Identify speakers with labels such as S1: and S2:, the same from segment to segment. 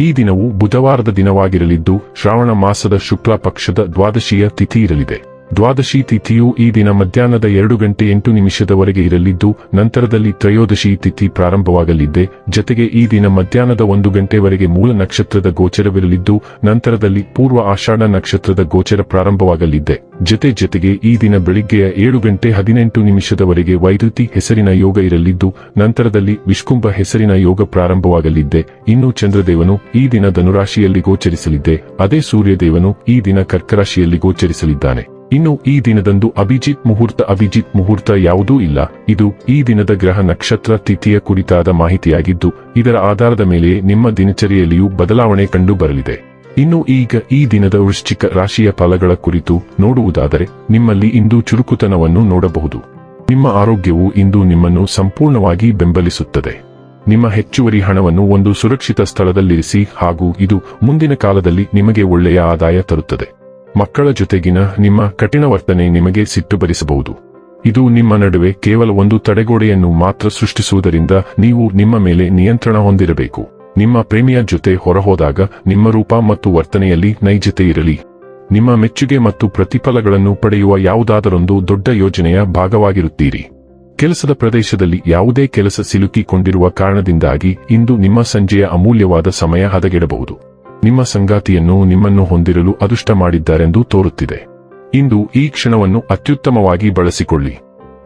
S1: ಈ ದಿನವು ಬುಧವಾರದ ದಿನವಾಗಿರಲಿದ್ದು ಶ್ರಾವಣ ಮಾಸದ ಶುಕ್ಲ ಪಕ್ಷದ ದ್ವಾದಶಿಯ ತಿಥಿ ಇರಲಿದೆ ದ್ವಾದಶಿ ತಿಥಿಯು ಈ ದಿನ ಮಧ್ಯಾಹ್ನದ ಎರಡು ಗಂಟೆ ಎಂಟು ನಿಮಿಷದವರೆಗೆ ಇರಲಿದ್ದು, ನಂತರದಲ್ಲಿ ತ್ರಯೋದಶಿ ತಿಥಿ ಪ್ರಾರಂಭವಾಗಲಿದ್ದೆ. ಜತೆಗೆ ಈ ದಿನ ಮಧ್ಯಾಹ್ನದ ಒಂದು ಗಂಟೆವರೆಗೆ ಮೂಲ ನಕ್ಷತ್ರದ ಗೋಚರವಿರಲಿದ್ದು, ನಂತರದಲ್ಲಿ ಪೂರ್ವ ಆಷಾಢ ನಕ್ಷತ್ರದ ಗೋಚರ ಪ್ರಾರಂಭವಾಗಲಿದ್ದೆ. ಜತೆ ಜತೆಗೆ ಈ ದಿನ ಬೆಳಿಗ್ಗೆಯ ಏಳು ಗಂಟೆ ಹದಿನೆಂಟು ನಿಮಿಷದವರೆಗೆ ವೈದ್ಯುತಿ ಹೆಸರಿನ ಯೋಗ ಇರಲಿದ್ದು, ನಂತರದಲ್ಲಿ ವಿಷ್ಕುಂಭ ಹೆಸರಿನ ಯೋಗ ಪ್ರಾರಂಭವಾಗಲಿದ್ದೆ. ಇನ್ನು ಚಂದ್ರದೇವನು ಈ ದಿನ ಧನುರಾಶಿಯಲ್ಲಿ ಗೋಚರಿಸಲಿದ್ದೆ. ಅದೇ ಸೂರ್ಯದೇವನು ಈ ದಿನ ಕರ್ಕರಾಶಿಯಲ್ಲಿ ಗೋಚರಿಸಲಿದ್ದಾನೆ. ಇನ್ನು ಈ ದಿನದಂದು ಅಭಿಜಿತ್ ಮುಹೂರ್ತ ಅಭಿಜಿತ್ ಮುಹೂರ್ತ ಯಾವುದೂ ಇಲ್ಲ. ಇದು ಈ ದಿನದ ಗ್ರಹ ನಕ್ಷತ್ರ ತಿಥಿಯ ಕುರಿತಾದ ಮಾಹಿತಿಯಾಗಿದ್ದು, ಇದರ ಆಧಾರದ ಮೇಲೆ ನಿಮ್ಮ ದಿನಚರಿಯಲ್ಲಿಯೂ ಬದಲಾವಣೆ ಕಂಡು ಬರಲಿದೆ ಇನ್ನು ಈಗ ಈ ದಿನದ ವೃಶ್ಚಿಕ ರಾಶಿಯ ಫಲಗಳ ಕುರಿತು ನೋಡುವುದಾದರೆ, ನಿಮ್ಮಲ್ಲಿ ಇಂದು ಚುರುಕುತನವನ್ನು ನೋಡಬಹುದು. ನಿಮ್ಮ ಆರೋಗ್ಯವು ಇಂದು ನಿಮ್ಮನ್ನು ಸಂಪೂರ್ಣವಾಗಿ ಬೆಂಬಲಿಸುತ್ತದೆ. ನಿಮ್ಮ ಹೆಚ್ಚುವರಿ ಹಣವನ್ನು ಒಂದು ಸುರಕ್ಷಿತ ಸ್ಥಳದಲ್ಲಿರಿಸಿ ಹಾಗೂ ಇದು ಮುಂದಿನ ಕಾಲದಲ್ಲಿ ನಿಮಗೆ ಒಳ್ಳೆಯ ಆದಾಯ ತರುತ್ತದೆ. ಮಕ್ಕಳ ಜೊತೆಗಿನ ನಿಮ್ಮ ಕಠಿಣ ವರ್ತನೆ ನಿಮಗೆ ಸಿಟ್ಟು ಬರಿಸಬಹುದು ಇದು ನಿಮ್ಮ ನಡುವೆ ಕೇವಲ ಒಂದು ತಡೆಗೋಡೆಯನ್ನು ಮಾತ್ರ ಸೃಷ್ಟಿಸುವುದರಿಂದ ನೀವು ನಿಮ್ಮ ಮೇಲೆ ನಿಯಂತ್ರಣ ಹೊಂದಿರಬೇಕು. ನಿಮ್ಮ ಪ್ರೇಮಿಯ ಜೊತೆ ಹೊರಹೋದಾಗ ನಿಮ್ಮ ರೂಪ ಮತ್ತು ವರ್ತನೆಯಲ್ಲಿ ನೈಜತೆ ಇರಲಿ. ನಿಮ್ಮ ಮೆಚ್ಚುಗೆ ಮತ್ತು ಪ್ರತಿಫಲಗಳನ್ನು ಪಡೆಯುವ ಯಾವುದಾದರೊಂದು ದೊಡ್ಡ ಯೋಜನೆಯ ಭಾಗವಾಗಿರುತ್ತೀರಿ. ಕೆಲಸದ ಪ್ರದೇಶದಲ್ಲಿ ಯಾವುದೇ ಕೆಲಸ ಸಿಲುಕಿಕೊಂಡಿರುವ ಕಾರಣದಿಂದಾಗಿ ಇಂದು ನಿಮ್ಮ ಸಂಜೆಯ ಅಮೂಲ್ಯವಾದ ಸಮಯ ಹದಗೆಡಬಹುದು. ನಿಮ್ಮ ಸಂಗಾತಿಯನ್ನು ನಿಮ್ಮನ್ನು ಹೊಂದಿರಲು ಅದೃಷ್ಟ ಮಾಡಿದ್ದಾರೆಂದು ತೋರುತ್ತಿದೆ. ಇಂದು ಈ ಕ್ಷಣವನ್ನು ಅತ್ಯುತ್ತಮವಾಗಿ ಬಳಸಿಕೊಳ್ಳಿ.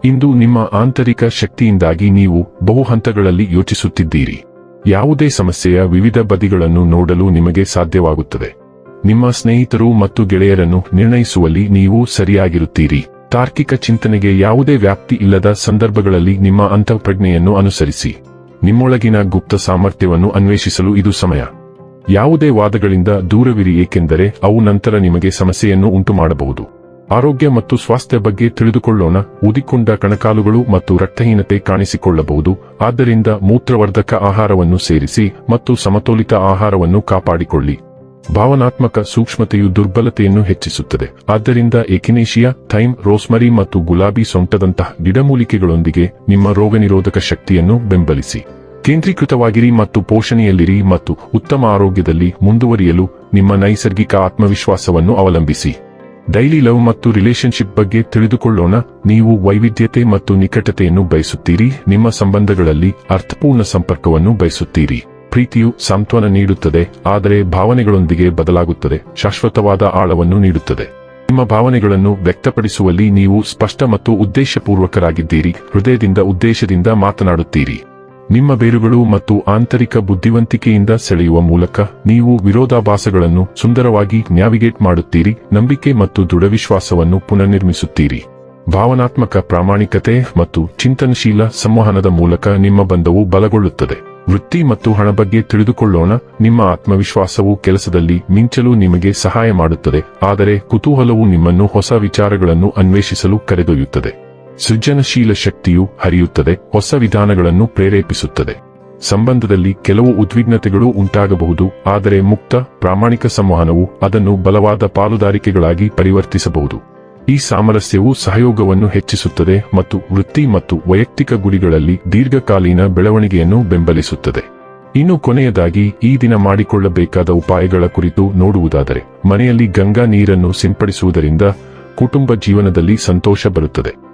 S1: ಇಂದು ನಿಮ್ಮ ಆಂತರಿಕ ಶಕ್ತಿಯಿಂದಾಗಿ ನೀವು ಬಹು ಹಂತಗಳಲ್ಲಿ ಯೋಚಿಸುತ್ತಿದ್ದೀರಿ. ಯಾವುದೇ ಸಮಸ್ಯೆಯ ವಿವಿಧ ಬದಿಗಳನ್ನು ನೋಡಲು ನಿಮಗೆ ಸಾಧ್ಯವಾಗುತ್ತದೆ. ನಿಮ್ಮ ಸ್ನೇಹಿತರು ಮತ್ತು ಗೆಳೆಯರನ್ನು ನಿರ್ಣಯಿಸುವಲ್ಲಿ ನೀವು ಸರಿಯಾಗಿರುತ್ತೀರಿ. ತಾರ್ಕಿಕ ಚಿಂತನೆಗೆ ಯಾವುದೇ ವ್ಯಾಪ್ತಿ ಇಲ್ಲದ ಸಂದರ್ಭಗಳಲ್ಲಿ ನಿಮ್ಮ ಅಂತಃಪ್ರಜ್ಞೆಯನ್ನು ಅನುಸರಿಸಿ. ನಿಮ್ಮೊಳಗಿನ ಗುಪ್ತ ಸಾಮರ್ಥ್ಯವನ್ನು ಅನ್ವೇಷಿಸಲು ಇದು ಸಮಯ. ಯಾವುದೇ ವಾದಗಳಿಂದ ದೂರವಿರಿ, ಏಕೆಂದರೆ ಅವು ನಂತರ ನಿಮಗೆ ಸಮಸ್ಯೆಯನ್ನು ಉಂಟುಮಾಡಬಹುದು. ಆರೋಗ್ಯ ಮತ್ತು ಸ್ವಾಸ್ಥ್ಯ ಬಗ್ಗೆ ತಿಳಿದುಕೊಳ್ಳೋಣ. ಊದಿಕೊಂಡ ಕಣಕಾಲುಗಳು ಮತ್ತು ರಕ್ತಹೀನತೆ ಕಾಣಿಸಿಕೊಳ್ಳಬಹುದು. ಆದ್ದರಿಂದ ಮೂತ್ರವರ್ಧಕ ಆಹಾರವನ್ನು ಸೇರಿಸಿ ಮತ್ತು ಸಮತೋಲಿತ ಆಹಾರವನ್ನು ಕಾಪಾಡಿಕೊಳ್ಳಿ. ಭಾವನಾತ್ಮಕ ಸೂಕ್ಷ್ಮತೆಯು ದುರ್ಬಲತೆಯನ್ನು ಹೆಚ್ಚಿಸುತ್ತದೆ. ಆದ್ದರಿಂದ ಏಕಿನೇಷಿಯಾ ಥೈಮ್, ರೋಸ್ಮರಿ ಮತ್ತು ಗುಲಾಬಿ ಸೊಂಟದಂತಹ ಗಿಡಮೂಲಿಕೆಗಳೊಂದಿಗೆ ನಿಮ್ಮ ರೋಗನಿರೋಧಕ ಶಕ್ತಿಯನ್ನು ಬೆಂಬಲಿಸಿ. ಕೇಂದ್ರೀಕೃತವಾಗಿರಿ ಮತ್ತು ಪೋಷಣೆಯಲ್ಲಿರಿ ಮತ್ತು ಉತ್ತಮ ಆರೋಗ್ಯದಲ್ಲಿ ಮುಂದುವರಿಯಲು ನಿಮ್ಮ ನೈಸರ್ಗಿಕ ಆತ್ಮವಿಶ್ವಾಸವನ್ನು ಅವಲಂಬಿಸಿ. ಡೈಲಿ ಲವ್ ಮತ್ತು ರಿಲೇಶನ್ಶಿಪ್ ಬಗ್ಗೆ ತಿಳಿದುಕೊಳ್ಳೋಣ. ನೀವು ವೈವಿಧ್ಯತೆ ಮತ್ತು ನಿಕಟತೆಯನ್ನು ಬಯಸುತ್ತೀರಿ. ನಿಮ್ಮ ಸಂಬಂಧಗಳಲ್ಲಿ ಅರ್ಥಪೂರ್ಣ ಸಂಪರ್ಕವನ್ನು ಬಯಸುತ್ತೀರಿ. ಪ್ರೀತಿಯು ಸಾಂತ್ವನ ನೀಡುತ್ತದೆ, ಆದರೆ ಭಾವನೆಗಳೊಂದಿಗೆ ಬದಲಾಗುತ್ತದೆ, ಶಾಶ್ವತವಾದ ಆಳವನ್ನು ನೀಡುತ್ತದೆ. ನಿಮ್ಮ ಭಾವನೆಗಳನ್ನು ವ್ಯಕ್ತಪಡಿಸುವಲ್ಲಿ ನೀವು ಸ್ಪಷ್ಟ ಮತ್ತು ಉದ್ದೇಶಪೂರ್ವಕರಾಗಿದ್ದೀರಿ. ಹೃದಯದಿಂದ, ಉದ್ದೇಶದಿಂದ ಮಾತನಾಡುತ್ತೀರಿ. ನಿಮ್ಮ ಬೇರುಗಳು ಮತ್ತು ಆಂತರಿಕ ಬುದ್ಧಿವಂತಿಕೆಯಿಂದ ಸೆಳೆಯುವ ಮೂಲಕ ನೀವು ವಿರೋಧಾಭಾಸಗಳನ್ನು ಸುಂದರವಾಗಿ ನ್ಯಾವಿಗೇಟ್ ಮಾಡುತ್ತೀರಿ, ನಂಬಿಕೆ ಮತ್ತು ದೃಢವಿಶ್ವಾಸವನ್ನು ಪುನರ್ನಿರ್ಮಿಸುತ್ತೀರಿ. ಭಾವನಾತ್ಮಕ ಪ್ರಾಮಾಣಿಕತೆ ಮತ್ತು ಚಿಂತನಶೀಲ ಸಂವಹನದ ಮೂಲಕ ನಿಮ್ಮ ಬಂಧವು ಬಲಗೊಳ್ಳುತ್ತದೆ. ವೃತ್ತಿ ಮತ್ತು ಹಣ ಬಗ್ಗೆ ತಿಳಿದುಕೊಳ್ಳೋಣ, ನಿಮ್ಮ ಆತ್ಮವಿಶ್ವಾಸವು ಕೆಲಸದಲ್ಲಿ ಮಿಂಚಲು ನಿಮಗೆ ಸಹಾಯ ಮಾಡುತ್ತದೆ, ಆದರೆ ಕುತೂಹಲವು ನಿಮ್ಮನ್ನು ಹೊಸ ವಿಚಾರಗಳನ್ನು ಅನ್ವೇಷಿಸಲು ಕರೆದೊಯ್ಯುತ್ತದೆ. ಸೃಜನಶೀಲ ಶಕ್ತಿಯು ಹರಿಯುತ್ತದೆ, ಹೊಸ ವಿಧಾನಗಳನ್ನು ಪ್ರೇರೇಪಿಸುತ್ತದೆ. ಸಂಬಂಧದಲ್ಲಿ ಕೆಲವು ಉದ್ವಿಗ್ನತೆಗಳು ಉಂಟಾಗಬಹುದು, ಆದರೆ ಮುಕ್ತ, ಪ್ರಾಮಾಣಿಕ ಸಂವಹನವು ಅದನ್ನು ಬಲವಾದ ಪಾಲುದಾರಿಕೆಗಳಾಗಿ ಪರಿವರ್ತಿಸಬಹುದು. ಈ ಸಾಮರಸ್ಯವು ಸಹಯೋಗವನ್ನು ಹೆಚ್ಚಿಸುತ್ತದೆ ಮತ್ತು ವೃತ್ತಿ ಮತ್ತು ವೈಯಕ್ತಿಕ ಗುರಿಗಳಲ್ಲಿ ದೀರ್ಘಕಾಲೀನ ಬೆಳವಣಿಗೆಯನ್ನು ಬೆಂಬಲಿಸುತ್ತದೆ. ಇನ್ನು ಕೊನೆಯದಾಗಿ, ಈ ದಿನ ಮಾಡಿಕೊಳ್ಳಬೇಕಾದ ಉಪಾಯಗಳ ಕುರಿತು ನೋಡುವುದಾದರೆ, ಮನೆಯಲ್ಲಿ ಗಂಗಾ ನೀರನ್ನು ಸಿಂಪಡಿಸುವುದರಿಂದ ಕುಟುಂಬ ಜೀವನದಲ್ಲಿ ಸಂತೋಷ ಬರುತ್ತದೆ.